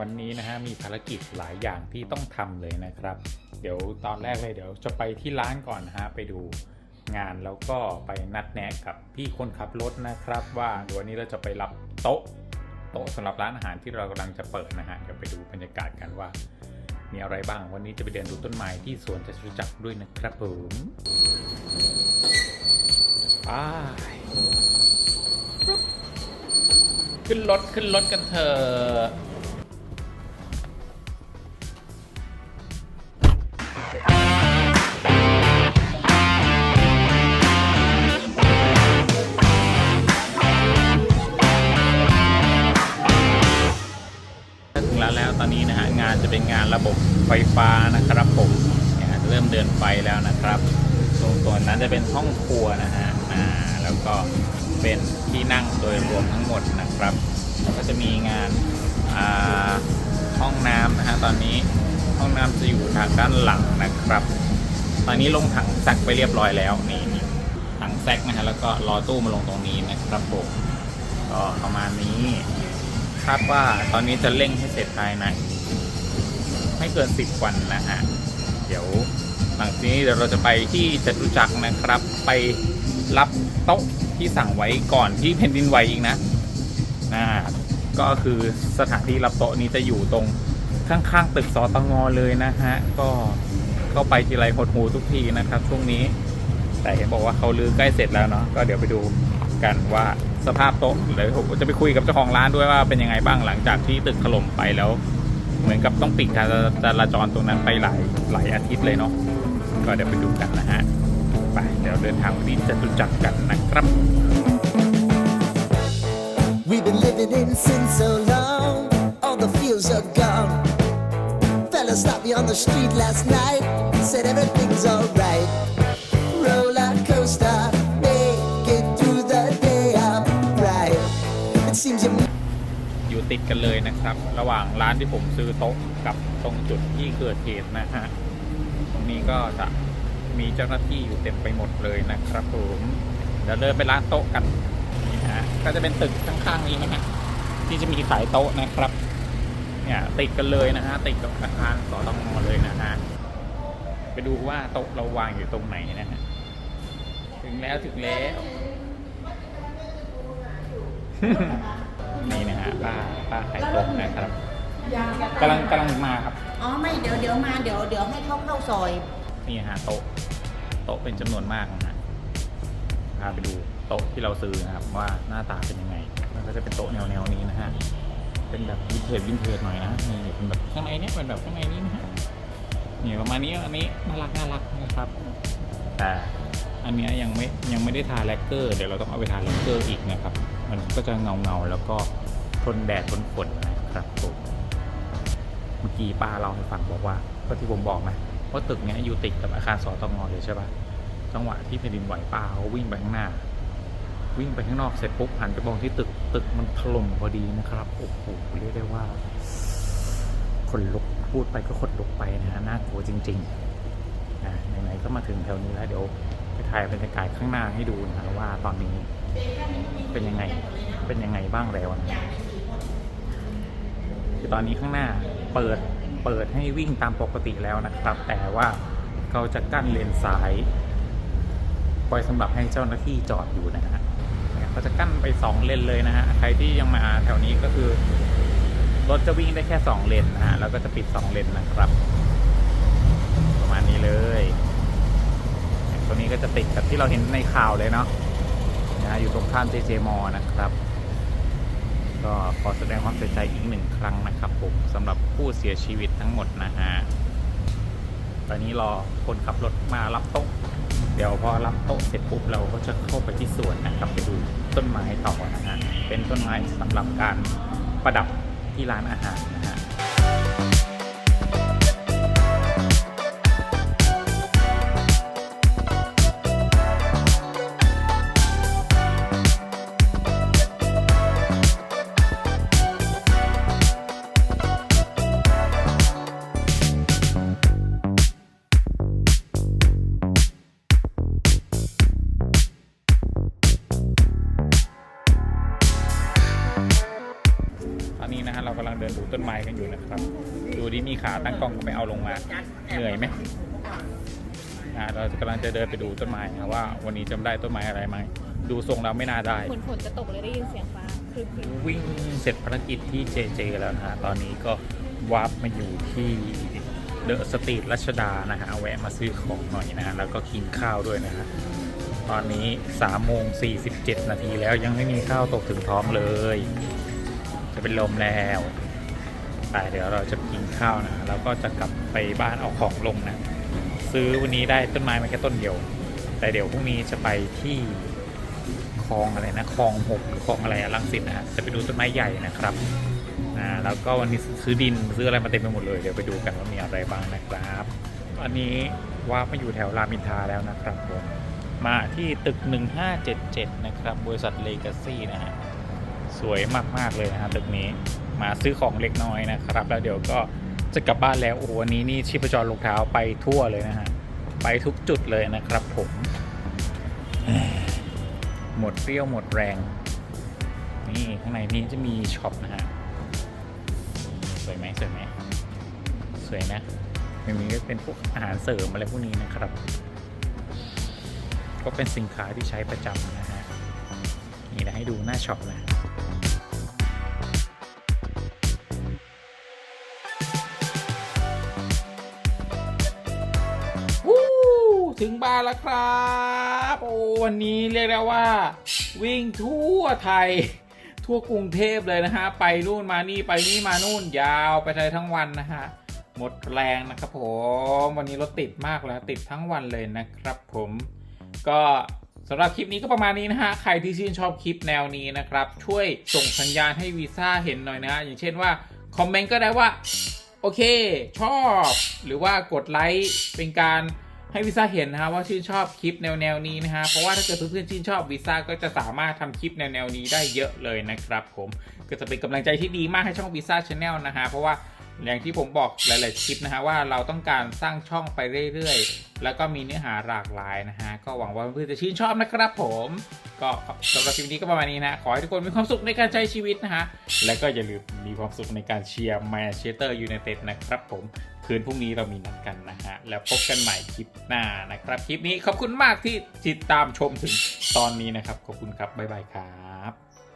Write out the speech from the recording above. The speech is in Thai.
วันนี้นะฮะมีภารกิจหลายอย่างที่ต้องทำเลยนะครับ เดี๋ยวตอนแรกเลยเดี๋ยวจะไปที่ร้านก่อนนะฮะไปดูงานแล้วก็ไปนัดแนะกับพี่คนขับรถนะครับ ว่าเดี๋ยววันนี้เราจะไปรับโต๊ะโต๊ะสำหรับร้านอาหารที่เรากำลังจะเปิดนะฮะเดี๋ยวไปดูบรรยากาศกันว่า มีอะไรบ้างวันนี้จะไปเดินดูต้นไม้ที่สวนจตุจักรด้วยนะครับผมไปขึ้นรถขึ้นรถกันเถอะ ระบบไฟฟ้านะครับผมเเริ่มเดินไฟแล้วนะครับ ตรงตัวนั้นจะเป็นห้องครัวนะฮะแล้วก็เป็นที่นั่งโดยรวมทั้งหมดนะครับแล้วก็จะมีงานาห้องน้ำนะฮะตอนนี้ห้องน้ำจะอยู่ทางด้านหลังนะครับ ตอนนี้ลงถังแซกไปเรียบร้อยแล้วนี่นี่ถังแซกนะฮะแล้วก็รอตู้มาลงตรงนี้นะครับผมก็ประมาณนี้คาดว่าตอนนี้จะเร่งให้เสร็จภายใน ไม่เกินสิบวันนะฮะ เดี๋ยวหลังจากนี้เดี๋ยวเราจะไปที่จตุจักรนะครับ ไปรับโต๊ะที่สั่งไว้ก่อนที่แผ่นดินไหวอีกนะนะก็คือสถานที่รับโต๊ะนี้จะอยู่ตรงข้างๆตึกสตงเลยนะฮะ ก็เข้าไปทีไรหดหูทุกทีนะครับช่วงนี้ แต่เห็นบอกว่าเขาลือใกล้เสร็จแล้วเนาะก็เดี๋ยวไปดูกันว่าสภาพโต๊ะเดี๋ยวผมจะไปคุยกับเจ้าของร้านด้วยว่าเป็นยังไงบ้างหลังจากที่ตึกถล่มไปแล้ว เหมือนกับต้องปิดการจราจรตรงนั้นไปหลายหลายอาทิตย์เลยเนาะก็เดี๋ยวไปดูกันนะฮะไปเดี๋ยวเดินทางไปที่จตุจักรกันนะครับ We've been living in sin so long, all the fields are gone. Fella stopped me on the street last night, said everything's alright. ติดกันเลยนะครับ ระหว่างร้านที่ผมซื้อโต๊ะกับตรงจุดที่เกิดเหตุนะฮะตรงนี้ก็จะมีเจ้าหน้าที่อยู่เต็มไปหมดเลยนะครับผมเดี๋ยวเดินไปร้านโต๊ะกันนี่ฮะก็จะเป็นตึกข้างๆนี้นะฮะที่จะมีขายโต๊ะนะครับ เนี่ยติดกันเลยนะฮะติดกับอาคารสตงเลยนะฮะไปดูว่าโต๊ะเราวางอยู่ตรงไหนนะฮะถึงแล้วถึงแล้ว นี่นะฮะป้าป้าขายโต๊ะนะครับกำลังกำลังมาครับ อ๋อไม่เดี๋ยวเดี๋ยวมาเดี๋ยวเดี๋ยวให้เข้าเข้าซอย นี่ฮะโต๊ะโต๊ะเป็นจำนวนมากนะฮะพาไปดูโต๊ะที่เราซื้อนะครับว่าหน้าตาเป็นยังไง มันก็จะเป็นโต๊ะแนวแนวๆนี้นะฮะ เป็นแบบวินเทจวินเทจหน่อยนะนี่เป็นแบบข้างในเนี้ยเป็นแบบข้างในนี้นะฮะนี่ประมาณนี้อันนี้น่ารักน่ารักนะครับ แต่อันเนี้ยยังไม่ยังไม่ได้ทาแลกเกอร์ เดี๋ยวเราต้องเอาไปทาแลกเกอร์อีกนะครับ มันก็จะเงาเงาแล้วก็ทนแดดทนฝนนะครับผมเมื่อกี้ป้าเราให้ฟังบอกว่าก็ที่ผมบอกนะว่าตึกเนี้ยอยู่ติดกับอาคารสอตงเลยใช่ปะจังหวะที่แผ่นดินไหวป้าเขาวิ่งไปข้างหน้า วิ่งไปข้างนอกเสร็จปุ๊บหันไปมองที่ตึกตึกมันถล่มพอดีนะครับโอ้โหเรียกได้ว่าคนลุกพูดไปก็คนลุกไปนะฮะน่ากลัวจริงๆอะไหนๆก็มาถึงแถวนี้แล้วเดี๋ยวไปถ่ายบรรยากาศข้างหน้าให้ดูนะว่าตอนนี้ เป็นยังไง เป็นยังไงบ้างแล้วคือตอนนี้ข้างหน้าเปิด เปิดให้วิ่งตามปกติแล้วนะครับ แต่ว่าเขาจะกั้นเลนซ้ายไว้สำหรับให้เจ้าหน้าที่จอดอยู่นะฮะเขาจะกั้นไปสองเลนเลยนะฮะ ใครที่ยังมาแถวนี้ก็คือ รถจะวิ่งได้แค่สองเลนนะฮะ แล้วก็จะปิดสองเลนนะครับ ประมาณนี้เลยเนี่ยตัวนี้ก็จะติดกับที่เราเห็นในข่าวเลยเนาะ นะอยู่ตรงข้ามเจเจมอนะครับ ก็ขอแสดงความเสียใจอีกหนึ่งครั้งนะครับผมสำหรับผู้เสียชีวิตทั้งหมดนะฮะตอนนี้รอคนขับรถมารับโต๊ะเดี๋ยวพอรับโต๊ะเสร็จปุ๊บเราก็จะเข้าไปที่สวนนะครับไปดูต้นไม้ต่อนะฮะเป็นต้นไม้สำหรับการประดับที่ร้านอาหารนะฮะตอนนี้นะฮะ นอยู่นะครับ ดูดิมีขาตั้งกล้องก็ไม่เอาลงมา เหนื่อยไหมอ่าเรากำลังจะเดินไปดูต้นไม้นะว่า วันนี้จำได้ต้นไม้อะไรไหมดูทรงแล้วไม่น่าได้เหมือนฝนจะตกเลยได้ยินเสียงฟ้าครึ้มวิ่งเสร็จภารกิจที่เจเจแล้วนะฮะตอนนี้ก็วาร์ปมาอยู่ที่เดอะสตรีทรัชดานะฮะแวะมาซื้อของหน่อยนะฮะแล้วก็กินข้าวด้วยนะฮะตอนนี้3โมง47 นาทีแล้วยังไม่มีข้าวตกถึงท้องเลย จะเป็นลมแล้ว แต่เดี๋ยวเราจะกินข้าวนะแล้วก็จะกลับไปบ้านเอาของลงนะ ซื้อวันนี้ได้ต้นไม้มาแค่ต้นเดียว แต่เดี๋ยวพรุ่งนี้จะไปที่คลองอะไรนะคลองหกหรือคลองอะไรอลังสิตนะฮะจะไปดูต้นไม้ใหญ่นะครับอ่าแล้วก็วันนี้ซื้อดินซื้ออะไรมาเต็มไปหมดเลยเดี๋ยวไปดูกันว่ามีอะไรบ้างนะครับตอนนี้ว่ามาอยู่แถวรามอินทราแล้วนะครับผมมาที่ตึก 1577 นะครับ บริษัทเลกาซี่นะฮะ สวยมาก ๆ เลยนะฮะตึกนี้ มาซื้อของเล็กน้อยนะครับ แล้วเดี๋ยวก็จะกลับบ้านแล้วโอ้วันนี้นี่ชีพจรลงเท้าไปทั่วเลยนะฮะไปทุกจุดเลยนะครับผม หมดเปรี้ยวหมดแรง นี่ข้างในนี้จะมีช็อปนะฮะสวยไหมสวยไหมสวยนะมันมีก็เป็นพวกอาหารเสริมอะไรพวกนี้นะครับ ก็เป็นสินค้าที่ใช้ประจำนะฮะนี่นะให้ดูหน้าช็อปนะ ถึงบ้านแล้วครับ โอ้วันนี้เรียกได้ว่า วิ่งทั่วไทย ทั่วกรุงเทพเลยนะฮะ ไปนู่นมานี่ไปนี่มานู่นยาวไปเลยทั้งวันนะฮะ หมดแรงนะครับผมวันนี้รถติดมากแล้วติดทั้งวันเลยนะครับผม ก็สำหรับคลิปนี้ก็ประมาณนี้นะฮะ ใครที่ชื่นชอบคลิปแนวนี้นะครับ ช่วยส่งสัญญาณให้วีซ่าเห็นหน่อยนะฮะ อย่างเช่นว่า คอมเมนต์ก็ได้ว่า โอเค ชอบ หรือว่ากดไลค์เป็นการ ให้วีซ่าเห็นนะฮะว่าชื่นชอบคลิปแนวแนวๆนี้นะฮะเพราะว่าถ้าเกิดเพื่อนๆชื่นชอบวีซ่าก็จะสามารถทำคลิปแนวแนวๆนี้ได้เยอะเลยนะครับผมก็จะเป็นกำลังใจที่ดีมากให้ช่องวีซ่าชาแนลนะฮะเพราะว่า อย่างที่ผมบอกหลาย ๆ คลิปนะฮะว่าเราต้องการสร้างช่องไปเรื่อย ๆ แล้วก็มีเนื้อหาหลากหลายนะฮะ ก็หวังว่าเพื่อนๆจะชื่นชอบนะครับผม ก็สำหรับคลิปนี้ก็ประมาณนี้นะ ขอให้ทุกคนมีความสุขในการใช้ชีวิตนะฮะ และก็อย่าลืมมีความสุขในการเชียร์แมนเชสเตอร์ยูไนเต็ดนะครับผม คืนพรุ่งนี้เรามีนัดกันนะฮะ แล้วพบกันใหม่คลิปหน้านะครับ คลิปนี้ขอบคุณมากที่ติดตามชมถึงตอนนี้นะครับ ขอบคุณครับ บ๊ายบายครับ